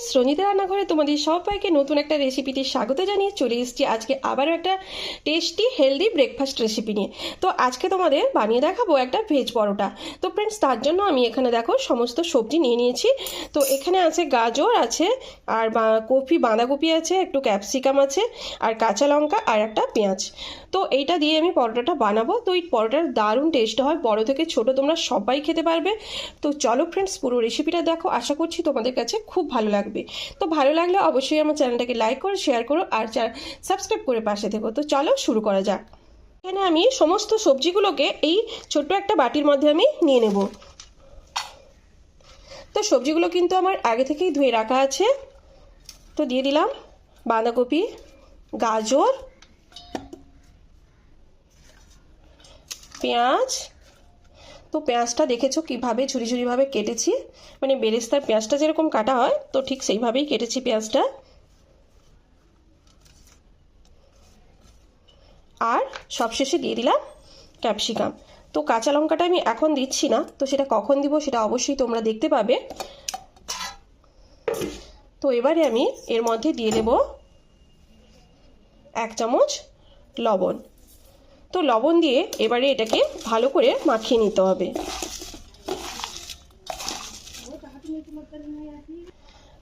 Friends Ranjita রান্নাঘরে তোমাদের সবাইকে নতুন একটা রেসিপিতে স্বাগত জানিয়ে চলে এসেছি। আজকে আবারও একটা টেস্টি হেলদি ব্রেকফাস্ট রেসিপি নিয়ে। তো আজকে তোমাদের বানিয়ে দেখাবো একটা ভেজ পরোটা। তো ফ্রেন্ডস তার জন্য আমি এখানে দেখো সমস্ত সবজি নিয়ে নিয়েছি। তো এখানে আছে গাজর আছে, আর কপি, বাঁধাকপি আছে, একটু ক্যাপসিকাম আছে, আর কাঁচা লঙ্কা, আর একটা পেঁয়াজ। তো এইটা দিয়ে আমি পরোটাটা বানাবো। তো এই পরোটার দারুণ টেস্ট হয়। বড় থেকে ছোট তোমরা সবাই খেতে পারবে। তো চলো ফ্রেন্ডস পুরো রেসিপিটা দেখো। আশা করছি তোমাদের কাছে খুব ভালো লাগবে। তো ভালো লাগলে অবশ্যই আমার চ্যানেলটাকে লাইক করো শেয়ার করো আর সাবস্ক্রাইব করে পাশে থেকো। তো চলো শুরু করা যাক। এখানে আমি সমস্ত সবজিগুলোকে এই ছোট্ট একটা বাটির মধ্যে আমি নিয়ে নেব। তো সবজিগুলো কিন্তু আমার আগে থেকেই ধুয়ে রাখা আছে। তো দিয়ে দিলাম বাঁধাকপি, গাজর, পেঁয়াজ তো পেঁয়াজটা দেখেছ কীভাবে ঝুরি ঝুরিভাবে কেটেছি? মানে বেরেস্তার পেঁয়াজটা যেরকম কাটা হয়, তো ঠিক সেইভাবেই কেটেছি পেঁয়াজটা। আর সবশেষে দিয়ে দিলাম ক্যাপসিকাম। তো কাঁচা লঙ্কাটা আমি এখন দিচ্ছি না, তো সেটা কখন দিব সেটা অবশ্যই তোমরা দেখতে পাবে। তো এবারে আমি এর মধ্যে দিয়ে দেব এক চামচ লবণ। তো লবণ দিয়ে এবারে এটাকে ভালো করে মাখিয়ে নিতে হবে।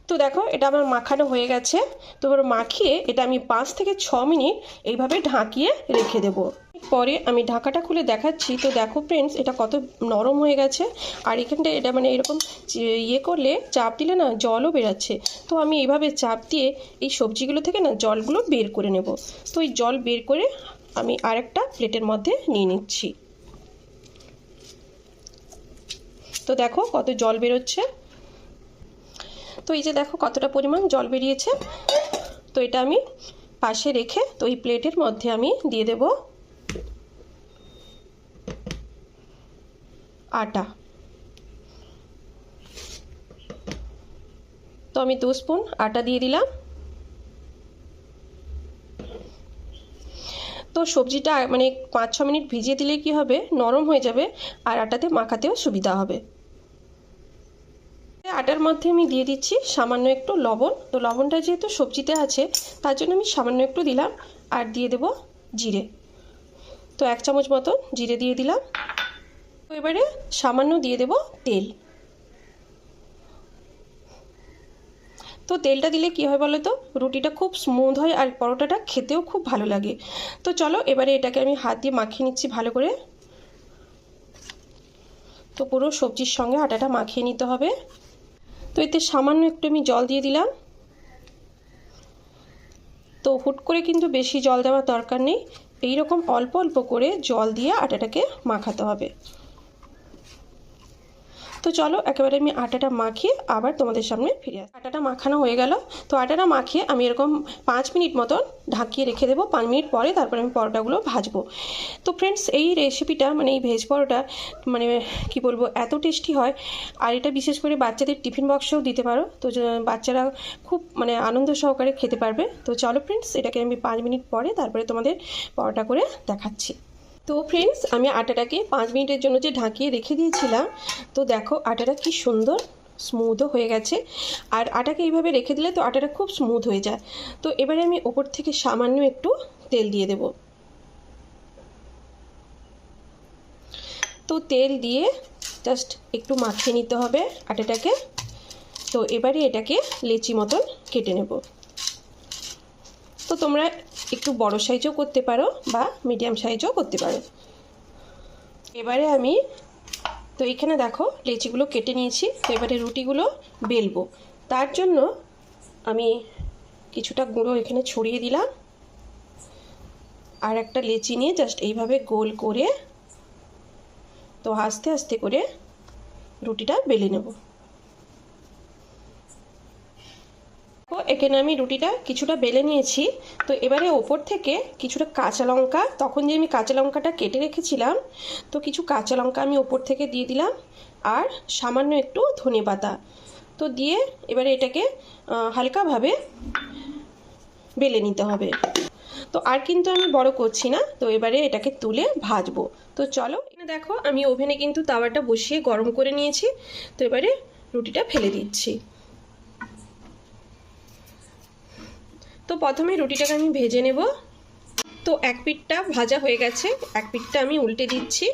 তো দেখো, এটা আমার মাখানো হয়ে গেছে। তো এবার মাখিয়ে এটা আমি পাঁচ থেকে ছ মিনিট এইভাবে ঢাকিয়ে রেখে দেবো। পরে আমি ঢাকাটা খুলে দেখাচ্ছি। তো দেখো ফ্রেন্ডস এটা কত নরম হয়ে গেছে। আর এখানটা এটা মানে এরকম ইয়ে করলে চাপ দিলে না জলও বেরাচ্ছে। তো আমি এইভাবে চাপ দিয়ে এই সবজিগুলো থেকে না জলগুলো বের করে নেব। তো এই জল বের করে আমি আরেকটা প্লেটের মধ্যে নিয়ে নিচ্ছি। তো দেখো কত জল বেরোচ্ছে। তো এই যে দেখো কতটা পরিমাণ জল বেরিয়েছে। তো এটা আমি পাশে রেখে তো এই প্লেটের মধ্যে আমি দিয়ে দেব আটা। তো আমি দু স্পুন আটা দিয়ে দিলাম তো সবজিটা মানে পাঁচ ছ মিনিট ভিজিয়ে দিলে কি হবে? নরম হয়ে যাবে আর আটাতে মাখাতেও সুবিধা হবে। আটার মধ্যে আমি দিয়ে দিচ্ছি সামান্য একটু লবণ। তো লবণটা যেহেতু সবজিতে আছে, তার জন্য আমি সামান্য একটু দিলাম আর দিয়ে দেব জিরে। তো এক চামচ মতো জিরে দিয়ে দিলাম। তো এবারে সামান্য দিয়ে দেব তেল। তো তেলটা দিলে কি হয় বলো তো রুটিটা খুব স্মুথ হয় আর পরোটাটা খেতেও খুব ভালো লাগে। তো চলো এবারে এটাকে আমি হাত দিয়ে মাখিয়ে নিচ্ছি ভালো করে। তো পুরো সবজির সঙ্গে আটাটা মাখিয়ে নিতে হবে। তো এতে সামান্য একটু আমি জল দিয়ে দিলাম। তো হুট করে কিন্তু বেশি জল দেওয়ার দরকার নেই। এই রকম অল্প অল্প করে জল দিয়ে আটাটাকে মাখাতে হবে। তো চলো, একেবারে আমি আটাটা মাখিয়ে আবার তোমাদের সামনে ফিরে আসি। আটাটা মাখানো হয়ে গেল। তো আটাটা মাখিয়ে আমি এরকম পাঁচ মিনিট মতন ঢাকিয়ে রেখে দেবো। পাঁচ মিনিট পরে তারপরে আমি পরোটাগুলো ভাজবো। তো ফ্রেন্ডস এই রেসিপিটা মানে এই ভেজ পরোটা মানে কি বলব, এত টেস্টি হয়। আর এটা বিশেষ করে বাচ্চাদের টিফিন বক্সেও দিতে পারো। তো বাচ্চারা খুব মানে আনন্দ সহকারে খেতে পারবে। তো চলো ফ্রেন্ডস এটাকে আমি পাঁচ মিনিট পরে তারপরে তোমাদের পরোটা করে দেখাচ্ছি। তো ফ্রেন্ডস আমি আটাটাকে পাঁচ মিনিটের জন্য যে ঢাকিয়ে রেখে দিয়েছিলাম, তো দেখো আটাটা কি সুন্দর স্মুথও হয়ে গেছে। আর আটাকে এইভাবে রেখে দিলে তো আটাটা খুব স্মুথ হয়ে যায়। তো এবারে আমি ওপর থেকে সামান্য একটু তেল দিয়ে দেব। তো তেল দিয়ে জাস্ট একটু মাখিয়ে নিতে হবে আটাটাকে। তো এবারে এটাকে লেচি মতন কেটে নেব। তো তোমরা একটু বড় সাইজও করতে পারো বা মিডিয়াম সাইজও করতে পারো। এবারে আমি, তো এখানে দেখো, লেচিগুলো কেটে নিয়েছি, তো এবারে রুটিগুলো বেলবো। তার জন্য আমি কিছুটা গুঁড়ো এখানে ছড়িয়ে দিলাম। আর একটা লেচি নিয়ে জাস্ট এইভাবে গোল করে, তো আস্তে আস্তে করে রুটিটা বেলে নেব। এখানে আমি রুটিটা কিছুটা বেলে নিয়েছি। তো এবারে ওপর থেকে কিছুটা কাঁচা লঙ্কা, তখন যে আমি কাঁচা লঙ্কাটা কেটে রেখেছিলাম, তো কিছু কাঁচা লঙ্কা আমি ওপর থেকে দিয়ে দিলাম, আর সামান্য একটু ধনে পাতা। তো দিয়ে এবারে এটাকে হালকাভাবে বেলে নিতে হবে। তো আর কিন্তু আমি বড় করছি না, তো এবারে এটাকে তুলে ভাজবো। তো চলো দেখো, আমি ওভেনে কিন্তু তাওয়াটা বসিয়ে গরম করে নিয়েছি, তো এবারে রুটিটা ফেলে দিচ্ছি। তো প্রথমে রুটিটাকে আমি ভেজে নেব। তো এক পিঠটা ভাজা হয়ে গেছে। এক পিঠটা আমি উল্টে দিচ্ছি।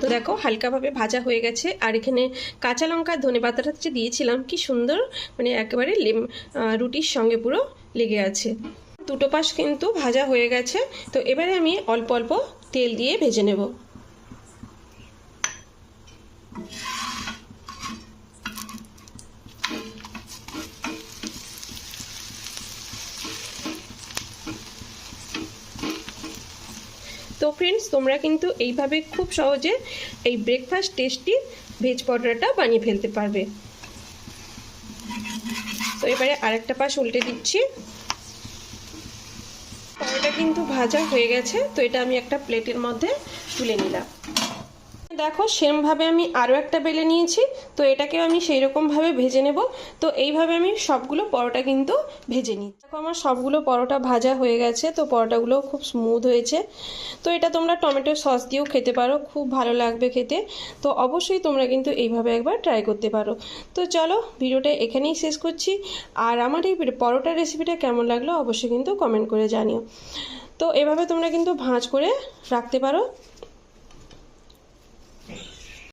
তো দেখো হালকাভাবে ভাজা হয়ে গেছে। আর এখানে কাঁচা লঙ্কা, ধনে পাতাটা যে দিয়েছিলাম, কি সুন্দর মানে একেবারে লেম রুটির সঙ্গে পুরো লেগে আছে। দুটো পাশ কিন্তু ভাজা হয়ে গেছে। তো এবারে আমি অল্প অল্প তেল দিয়ে ভেজে নেব। তো ফ্রেন্ডস তোমরা কিন্তু এইভাবে খুব সহজে এই ব্রেকফাস্ট টেস্টি ভেজ পরোটাটা বানিয়ে ফেলতে পারবে। তো এবারে আরেকটা পাশ উল্টে দিচ্ছি। পরোটা কিন্তু ভাজা হয়ে গেছে, তো এটা আমি একটা প্লেটের মধ্যে তুলে নিলাম। দেখো, সেমভাবে আমি আরও একটা বেলে নিয়েছি, তো এটাকেও আমি সেই রকমভাবে ভেজে নেব। তো এইভাবে আমি সবগুলো পরোটা কিন্তু ভেজে নিই দেখো, আমার সবগুলো পরোটা ভাজা হয়ে গেছে, তো পরোটাগুলো খুব স্মুথ হয়েছে। তো এটা তোমরা টমেটো সস দিয়েও খেতে পারো, খুব ভালো লাগবে খেতে। তো অবশ্যই তোমরা কিন্তু এইভাবে একবার ট্রাই করতে পারো। তো চলো, ভিডিওটা এখানেই শেষ করছি। আর আমার এই পরোটা রেসিপিটা কেমন লাগল অবশ্যই কিন্তু কমেন্ট করে জানিও। তো এভাবে তোমরা কিন্তু ভাঁজ করে রাখতে পারো।